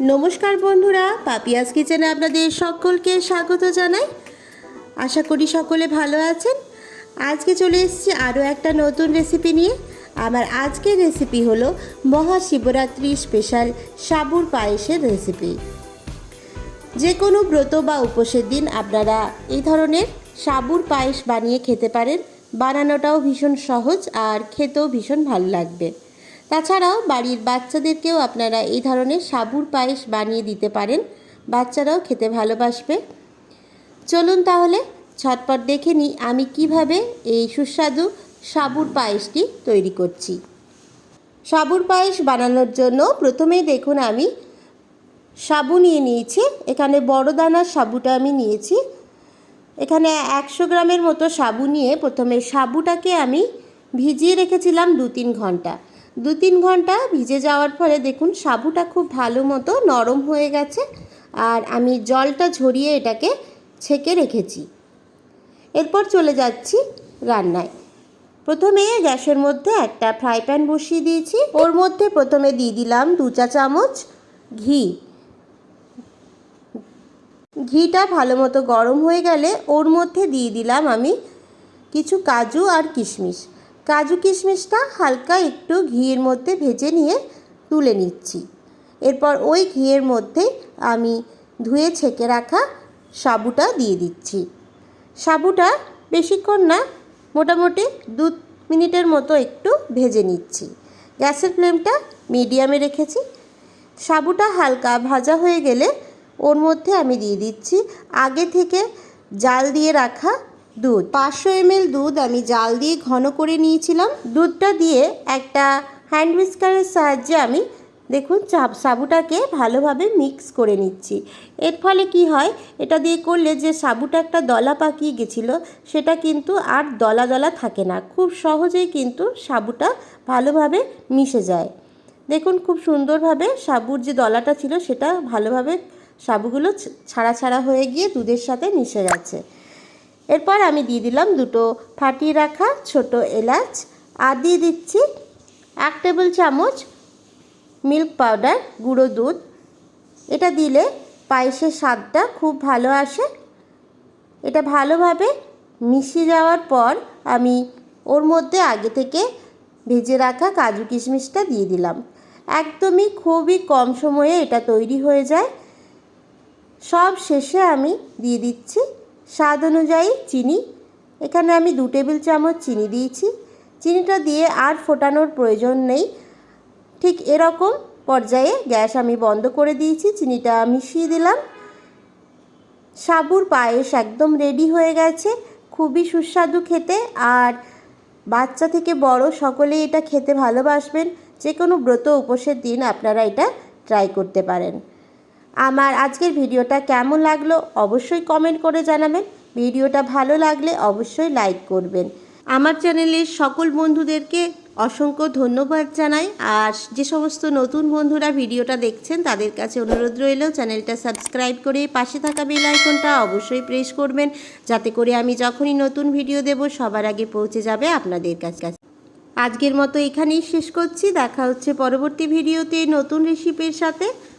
নমস্কার বন্ধুরা, পাপিয়াস কিচেনে আপনাদের সকলকে স্বাগত জানাই। আশা করি সকলে ভালো আছেন। আজকে চলে এসেছি আরও একটা নতুন রেসিপি নিয়ে। আমার আজকের রেসিপি হলো মহাশিবরাত্রি স্পেশাল সাবুর পায়েসের রেসিপি যে কোনো ব্রত বা উপোসের দিন আপনারা এই ধরনের সাবুর পায়েস বানিয়ে খেতে পারেন। বানানোটাও ভীষণ সহজ আর খেতেও ভীষণ ভালো লাগবে। তাছাড়াও বাড়ির বাচ্চাদেরকেও আপনারা এই ধরনের সাবুর পায়েস বানিয়ে দিতে পারেন। বাচ্চারাও খেতে ভালোবাসবে। চলুন তাহলে ছটপট দেখে নিই আমি কীভাবে এই সুস্বাদু সাবুর পায়েসটি তৈরি করছি। সাবুর পায়েস বানানোর জন্য প্রথমেই দেখুন আমি সাবু নিয়ে নিয়েছি। এখানে বড় দানার সাবুটা আমি নিয়েছি। এখানে একশো গ্রামের মতো সাবু নিয়ে প্রথমে সাবুটাকে আমি ভিজিয়ে রেখেছিলাম দু তিন ঘণ্টা। দু তিন ঘণ্টা ভিজে যাওয়ার ফলে দেখুন সাবুটা খুব ভালো মতো নরম হয়ে গেছে আর আমি জলটা ঝরিয়ে এটাকে ছেঁকে রেখেছি। এরপর চলে যাচ্ছি রান্নায়। প্রথমে গ্যাসের মধ্যে একটা ফ্রাই প্যান বসিয়ে দিয়েছি। ওর মধ্যে প্রথমে দিয়ে দিলাম দু চা চামচ ঘি। ঘিটা ভালো মতো গরম হয়ে গেলে ওর মধ্যে দিয়ে দিলাম আমি কিছু কাজু আর কিশমিশ। কাজু কিশমিশটা হালকা একটু ঘিয়ের মধ্যে ভেজে নিয়ে তুলে নিচ্ছি। এরপর ওই ঘিয়ের মধ্যে আমি ধুয়ে ছেঁকে রাখা সাবুটা দিয়ে দিচ্ছি। সাবুটা বেশিক্ষণ না, মোটামুটি দু মিনিটের মতো একটু ভেজে নিচ্ছি। গ্যাসের ফ্লেমটা মিডিয়ামে রেখেছি। সাবুটা হালকা ভাজা হয়ে গেলে ওর মধ্যে আমি দিয়ে দিচ্ছি আগে থেকে জাল দিয়ে রাখা দুধ। পাঁচশো এমএল দুধ আমি জাল দিয়ে ঘন করে নিয়েছিলাম। দুধটা দিয়ে একটা হ্যান্ড উইস্কারের সাহায্যে আমি দেখুন চাপ সাবুটাকে ভালোভাবে মিক্স করে নিচ্ছি। এর ফলে কি হয়? এটা দিয়ে করলে যে সাবুটা একটা দলা পাকিয়ে গেছিল, সেটা কিন্তু আর দলা দলা থাকে না। খুব সহজেই কিন্তু সাবুটা ভালোভাবে মিশে যায়। দেখুন খুব সুন্দরভাবে সাবুর যে দলাটা ছিল, সেটা ভালোভাবে সাবুগুলো ছাড়া ছাড়া হয়ে গিয়ে দুধের সাথে মিশে গেছে এরপর আমি দিয়ে দিলাম দুটো ফাটিয়ে রাখা ছোট এলাচ, আর দিয়ে দিচ্ছি এক টেবিল চামচ মিল্ক পাউডার, গুঁড়ো দুধ। এটা দিলে পায়েসের স্বাদটা খুব ভালো আসে। এটা ভালোভাবে মিশিয়ে যাওয়ার পর আমি ওর মধ্যে আগে থেকে ভেজে রাখা কাজু কিশমিশটা দিয়ে দিলাম। একদমই খুবই কম সময়ে এটা তৈরি হয়ে যায়। সব শেষে আমি দিয়ে দিচ্ছি স্বাদ অনুযায়ী চিনি। এখানে আমি দু টেবিল চামচ চিনি দিয়েছি। চিনিটা দিয়ে আর ফোটানোর প্রয়োজন নেই। ঠিক এরকম পর্যায়ে গ্যাস আমি বন্ধ করে দিয়েছি। চিনিটা মিশিয়ে দিলাম। সাবুর পায়েস একদম রেডি হয়ে গেছে। খুবই সুস্বাদু খেতে। আর বাচ্চা থেকে বড় সকলেই এটা খেতে ভালোবাসবেন। যে কোনো ব্রত উপোসের দিন আপনারা এটা ট্রাই করতে পারেন। আমার আজকের ভিডিওটা কেমন লাগল অবশ্যই কমেন্ট করে জানাবেন। ভিডিওটা ভালো লাগলে অবশ্যই লাইক করবেন। আমার চ্যানেলের সকল বন্ধুদেরকে অসংখ্য ধন্যবাদ জানাই। আর যে সমস্ত নতুন বন্ধুরা ভিডিওটা দেখছেন, তাদের কাছে অনুরোধ রইল, চ্যানেলটা সাবস্ক্রাইব করে পাশে থাকা বেল আইকনটা অবশ্যই প্রেস করবেন, যাতে করে আমি যখনই নতুন ভিডিও দেব, সবার আগে পৌঁছে যাবে আপনাদের কাছে। আজকের মতো এখানেই শেষ করছি। দেখা হচ্ছে পরবর্তী ভিডিওতে নতুন রেসিপির সাথে।